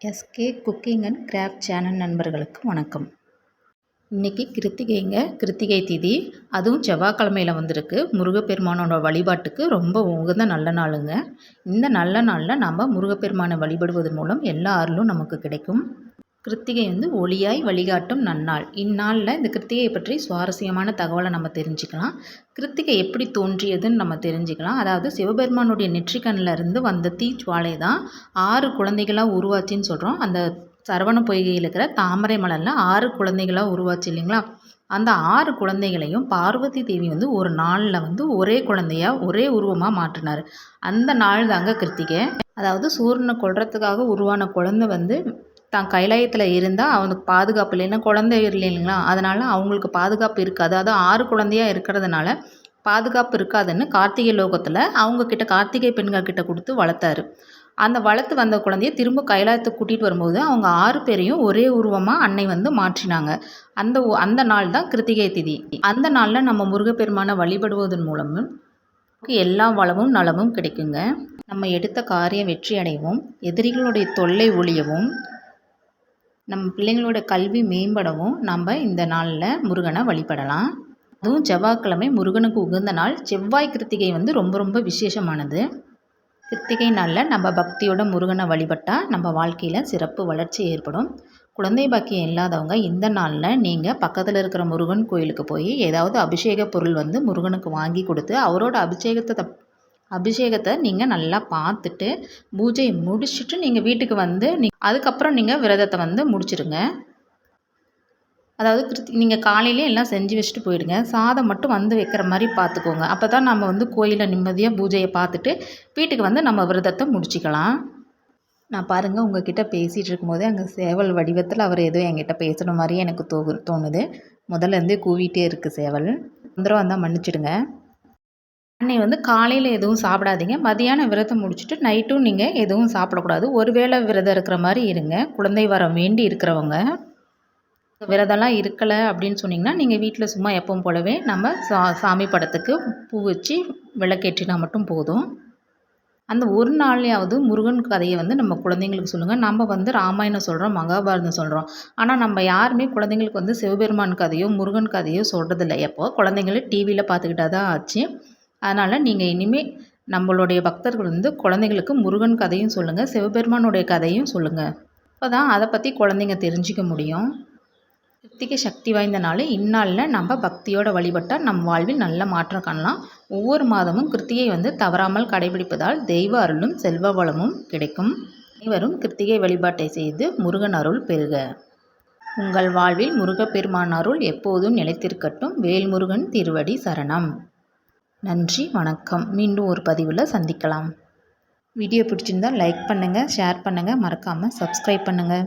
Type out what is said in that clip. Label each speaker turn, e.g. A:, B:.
A: S K cooking and craft channel நண்பர்களுக்கு வணக்கம். இன்றைக்கி கிருத்திகைங்க கிருத்திகை திதி. அதுவும் செவ்வாய்க்கிழமையில் வந்திருக்கு. முருகப்பெருமானோட வழிபாட்டுக்கு ரொம்ப உகந்த நல்ல நாளுங்க. இந்த நல்ல நாளில் நம்ம முருகப்பெருமானை வழிபடுவதன் மூலம் எல்லா அருளும் நமக்கு கிடைக்கும். கிருத்திகை வந்து ஒளியாய் வழிகாட்டும் நன்னாள். இந்நாளில் இந்த கிருத்திகையை பற்றி சுவாரஸ்யமான தகவலை நம்ம தெரிஞ்சுக்கலாம். கிருத்திகை எப்படி தோன்றியதுன்னு நம்ம தெரிஞ்சுக்கலாம். அதாவது சிவபெருமானுடைய நெற்றிக்கண்ணில் இருந்து வந்த தீச்சுவாலை தான் ஆறு குழந்தைகளாக உருவாச்சின்னு சொல்கிறோம் அந்த சரவண பொய்கையில் இருக்கிற தாமரை மலரில் ஆறு குழந்தைகளாக உருவாச்சு இல்லைங்களா? அந்த ஆறு குழந்தைகளையும் பார்வதி தேவி வந்து ஒரு நாளில் வந்து ஒரே குழந்தையாக ஒரே உருவமாக மாற்றினார். அந்த நாள் தாங்க கிருத்திகை. அதாவது சூரியனை கொள்றதுக்காக உருவான குழந்தை வந்து தான் கைலாயத்தில் இருந்தால் அவனுக்கு பாதுகாப்பு இல்லைன்னா குழந்தை இல்லைங்களா? அதனால் அவங்களுக்கு பாதுகாப்பு இருக்காது. அதாவது ஆறு குழந்தையாக இருக்கிறதுனால பாதுகாப்பு இருக்காதுன்னு கார்த்திகை லோகத்தில் அவங்கக்கிட்ட கார்த்திகை பெண்கள் கிட்ட கொடுத்து வளர்த்தாரு. அந்த வளர்த்து வந்த குழந்தைய திரும்ப கைலாயத்துக்கு கூட்டிகிட்டு வரும்போது அவங்க ஆறு பேரையும் ஒரே உருவமாக அன்னை வந்து மாற்றினாங்க. அந்த அந்த நாள் தான் கிருத்திகை திதி. அந்த நாளில் நம்ம முருகப்பெருமானை வழிபடுவதன் மூலமும் எல்லா வளமும் நலமும் கிடைக்குங்க. நம்ம எடுத்த காரியம் வெற்றி அடையவும் எதிரிகளுடைய தொல்லை ஒழியவும் நம்ம பிள்ளைங்களோட கல்வி மேம்படவும் நம்ம இந்த நாளில் முருகனை வழிபடலாம். அதுவும் செவ்வாய்க்கிழமை முருகனுக்கு உகந்த நாள். செவ்வாய் கிருத்திகை வந்து ரொம்ப ரொம்ப விசேஷமானது. கிருத்திகை நாளில் நம்ம பக்தியோட முருகனை வழிபட்டால் நம்ம வாழ்க்கையில் சிறப்பு வளர்ச்சி ஏற்படும். குழந்தை பாக்கியம் இல்லாதவங்க இந்த நாளில் நீங்கள் பக்கத்தில் இருக்கிற முருகன் கோயிலுக்கு போய் ஏதாவது அபிஷேக பொருள் வந்து முருகனுக்கு வாங்கி கொடுத்து அவரோட அபிஷேகத்தை அபிஷேகத்தை நீங்கள் நல்லா பார்த்துட்டு பூஜையை முடிச்சுட்டு நீங்கள் வீட்டுக்கு வந்து நீ அதுக்கப்புறம் நீங்கள் விரதத்தை வந்து முடிச்சிடுங்க அதாவது கிருத்தி நீங்கள் காலையிலே எல்லாம் செஞ்சு வச்சுட்டு போயிடுங்க. சாதம் மட்டும் வந்து வைக்கிற மாதிரி பார்த்துக்கோங்க. அப்போ தான் நம்ம வந்து கோயிலில் நிம்மதியாக பூஜையை பார்த்துட்டு வீட்டுக்கு வந்து நம்ம விரதத்தை முடிச்சிக்கலாம். நான் பாருங்கள் உங்ககிட்ட பேசிகிட்டு இருக்கும்போதே அங்கே சேவல் வடிவத்தில் அவர் ஏதோ என்கிட்ட பேசுகிற மாதிரியே எனக்கு தோ தோணுது. முதல்ல இருந்தே கூவிட்டே இருக்குது சேவல். தொந்தரவு வந்தால் மன்னிச்சிடுங்க. அன்னை வந்து காலையில் எதுவும் சாப்பிடாதீங்க. மதியானம் விரதம் முடிச்சுட்டு நைட்டும் நீங்கள் எதுவும் சாப்பிடக்கூடாது. ஒரு வேளை விரதம் இருக்கிற மாதிரி இருங்க. குழந்தை வரம் வேண்டி இருக்கிறவங்க. விரதம்லாம் இருக்கலை அப்படின்னு சொன்னிங்கன்னா நீங்கள் வீட்டில் சும்மா எப்பவும் போலவே நம்ம சா சாமி படத்துக்கு பூ வச்சு விளக்கேற்றினா மட்டும் போதும். அந்த ஒரு நாள்லையாவது முருகன் கதையை வந்து நம்ம குழந்தைங்களுக்கு சொல்லுங்கள் நம்ம வந்து ராமாயணம் சொல்கிறோம் மகாபாரதம் சொல்கிறோம் ஆனால் நம்ம யாருமே குழந்தைங்களுக்கு வந்து சிவபெருமான் கதையோ முருகன் கதையோ சொல்கிறதில்ல எப்போ? குழந்தைங்கள டிவியில் பார்த்துக்கிட்டா தான் ஆச்சு. அதனால் நீங்கள் இனிமேல் நம்மளுடைய பக்தர்கள் வந்து குழந்தைங்களுக்கு முருகன் கதையும் சொல்லுங்கள் சிவபெருமானுடைய கதையும் சொல்லுங்கள் அப்போ தான் அதை பற்றி குழந்தைங்க தெரிஞ்சிக்க முடியும். கிருத்திகை சக்தி வாய்ந்த நாள் இந்நாளில் நம்ம பக்தியோட வழிபட்டால் நம் வாழ்வில் நல்ல மாற்றம் காணலாம். ஒவ்வொரு மாதமும் கிருத்திகை வந்து தவறாமல் கடைபிடிப்பதால் தெய்வ அருளும் செல்வ வளமும் கிடைக்கும். அனைவரும் கிருத்திகை வழிபாட்டை செய்து முருகன் அருள் பெறுக. உங்கள் வாழ்வில் முருகப்பெருமான் அருள் எப்போதும் நிலைத்திருக்கட்டும். வேல்முருகன் திருவடி சரணம். நன்றி வணக்கம். மீண்டும் ஒரு பதிவில் சந்திக்கலாம். வீடியோ பிடிச்சிருந்தால் லைக் பண்ணுங்கள் ஷேர் பண்ணுங்கள் மறக்காமல் சப்ஸ்கிரைப் பண்ணுங்கள்